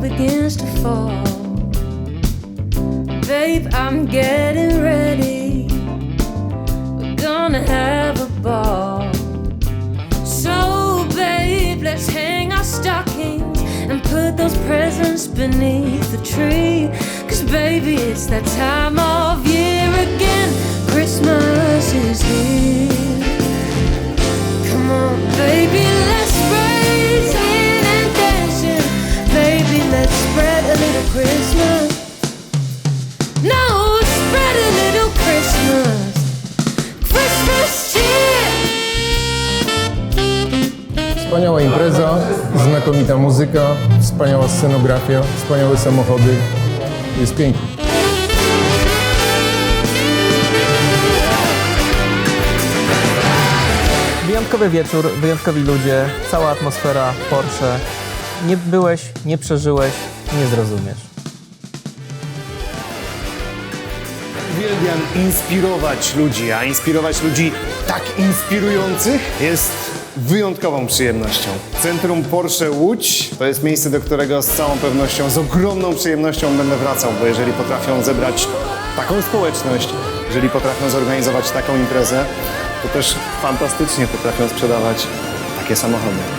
begins to fall. Babe, I'm getting ready. We're gonna have a ball. So, babe, let's hang our stockings and put those presents beneath the tree. Cause, baby, it's that time of year again. Wspaniała impreza, znakomita muzyka, wspaniała scenografia, wspaniałe samochody. Jest pięknie. Wyjątkowy wieczór, wyjątkowi ludzie, cała atmosfera Porsche. Nie byłeś, nie przeżyłeś, nie zrozumiesz. Uwielbiam inspirować ludzi, a inspirować ludzi tak inspirujących jest wyjątkową przyjemnością. Centrum Porsche Łódź to jest miejsce, do którego z całą pewnością, z ogromną przyjemnością będę wracał, bo jeżeli potrafią zebrać taką społeczność, jeżeli potrafią zorganizować taką imprezę, to też fantastycznie potrafią sprzedawać takie samochody.